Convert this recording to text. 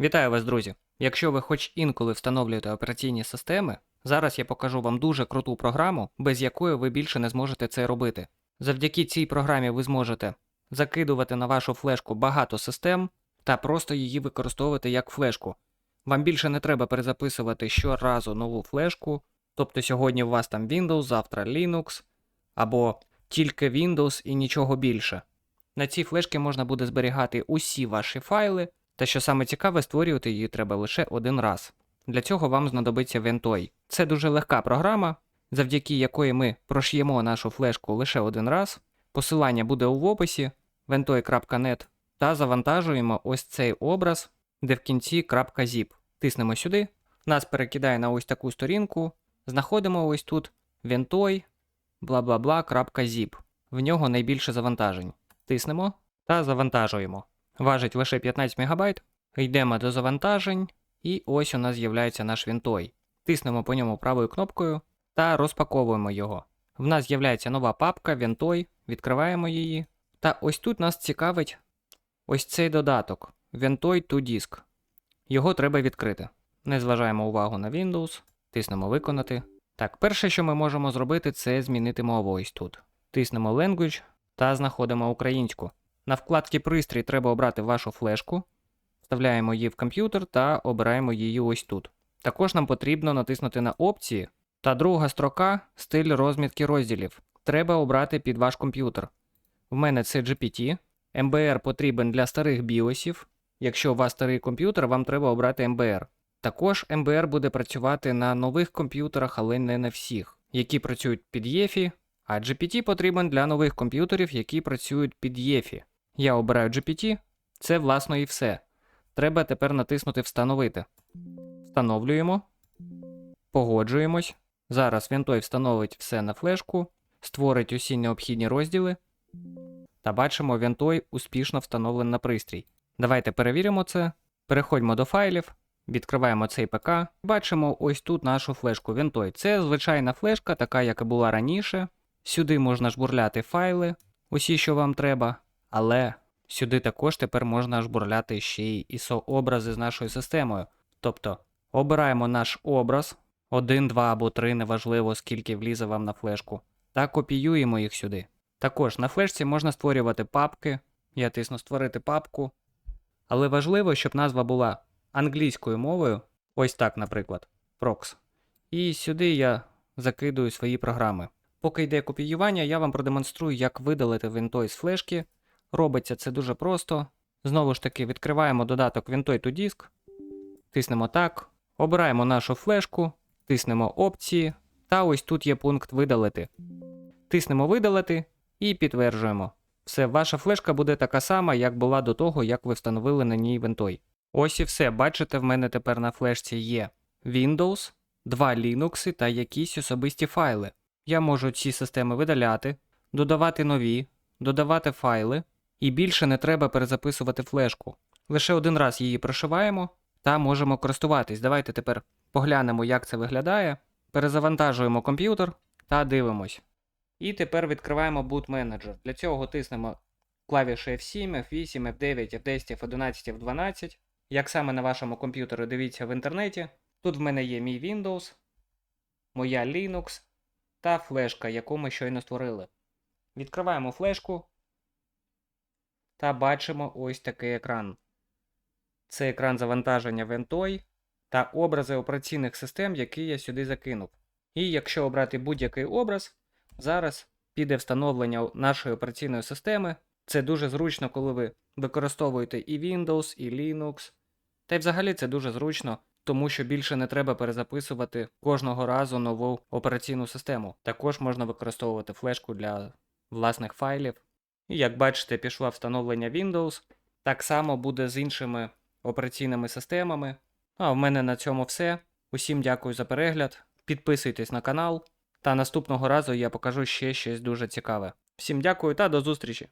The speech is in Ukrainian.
Вітаю вас, друзі! Якщо ви хоч інколи встановлюєте операційні системи, зараз я покажу вам дуже круту програму, без якої ви більше не зможете це робити. Завдяки цій програмі ви зможете закидувати на вашу флешку багато систем та просто її використовувати як флешку. Вам більше не треба перезаписувати щоразу нову флешку, тобто сьогодні у вас там Windows, завтра Linux, або тільки Windows і нічого більше. На цій флешці можна буде зберігати усі ваші файли, та що саме цікаве, створювати її треба лише один раз. Для цього вам знадобиться Ventoy. Це дуже легка програма, завдяки якої ми прош'ємо нашу флешку лише один раз. Посилання буде у описі ventoy.net та завантажуємо ось цей образ, де в кінці .zip. Тиснемо сюди, нас перекидає на ось таку сторінку, знаходимо ось тут ventoy бла бла бла .zip. В нього найбільше завантажень. Тиснемо та завантажуємо. Важить лише 15 МБ. Йдемо до завантажень, і ось у нас з'являється наш вінтой. Тиснемо по ньому правою кнопкою та розпаковуємо його. В нас з'являється нова папка Вінтой, відкриваємо її. Та ось тут нас цікавить ось цей додаток Ventoy to Disk. Його треба відкрити. Не зважаємо увагу на Windows, тиснемо Виконати. Так, перше, що ми можемо зробити, це змінити мову ось тут. Тиснемо Language та знаходимо українську. На вкладці Пристрій треба обрати вашу флешку, вставляємо її в комп'ютер та обираємо її ось тут. Також нам потрібно натиснути на опції та друга строка стиль розмітки розділів. Треба обрати під ваш комп'ютер. В мене це GPT. MBR потрібен для старих біосів. Якщо у вас старий комп'ютер, вам треба обрати MBR. Також MBR буде працювати на нових комп'ютерах, але не на всіх, які працюють під EFI, а GPT потрібен для нових комп'ютерів, які працюють під EFI. Я обираю GPT, це власно і все. Треба тепер натиснути Встановити. Встановлюємо. Погоджуємось. Зараз Вінтой встановить все на флешку, створить усі необхідні розділи. Та бачимо, Вінтой успішно встановлений на пристрій. Давайте перевіримо це. Переходьмо до файлів, відкриваємо цей ПК. Бачимо ось тут нашу флешку Вінтой. Це звичайна флешка, така як і була раніше. Сюди можна жбурляти файли, усі, що вам треба, але сюди також тепер можна жбурляти ще й ISO-образи з нашою системою. Тобто обираємо наш образ, 1, 2 або 3, неважливо скільки влізе вам на флешку, та копіюємо їх сюди. Також на флешці можна створювати папки. Я тисну створити папку. Але важливо, щоб назва була англійською мовою, ось так, наприклад, Prox. І сюди я закидую свої програми. Поки йде копіювання, я вам продемонструю, як видалити Ventoy з флешки. Робиться це дуже просто. Знову ж таки, відкриваємо додаток Ventoy to Disk, тиснемо так, обираємо нашу флешку, тиснемо опції, та ось тут є пункт видалити. Тиснемо видалити і підтверджуємо. Все, ваша флешка буде така сама, як була до того, як ви встановили на ній Ventoy. Ось і все. Бачите, в мене тепер на флешці є Windows, два Linux та якісь особисті файли. Я можу ці системи видаляти, додавати нові, додавати файли, і більше не треба перезаписувати флешку. Лише один раз її прошиваємо та можемо користуватись. Давайте тепер поглянемо, як це виглядає. Перезавантажуємо комп'ютер та дивимось. І тепер відкриваємо Boot Manager. Для цього тиснемо клавіші F7, F8, F9, F10, F11, F12. Як саме на вашому комп'ютері дивіться в інтернеті. Тут в мене є мій Windows, моя Linux та флешка, яку ми щойно створили. Відкриваємо флешку та бачимо ось такий екран. Це екран завантаження Ventoy та образи операційних систем, які я сюди закинув. І якщо обрати будь-який образ, зараз піде встановлення нашої операційної системи. Це дуже зручно, коли ви використовуєте і Windows, і Linux. Та й взагалі це дуже зручно, тому що більше не треба перезаписувати кожного разу нову операційну систему. Також можна використовувати флешку для власних файлів. І як бачите, пішло встановлення Windows. Так само буде з іншими операційними системами. А в мене на цьому все. Усім дякую за перегляд. Підписуйтесь на канал. Та наступного разу я покажу ще щось дуже цікаве. Всім дякую та до зустрічі!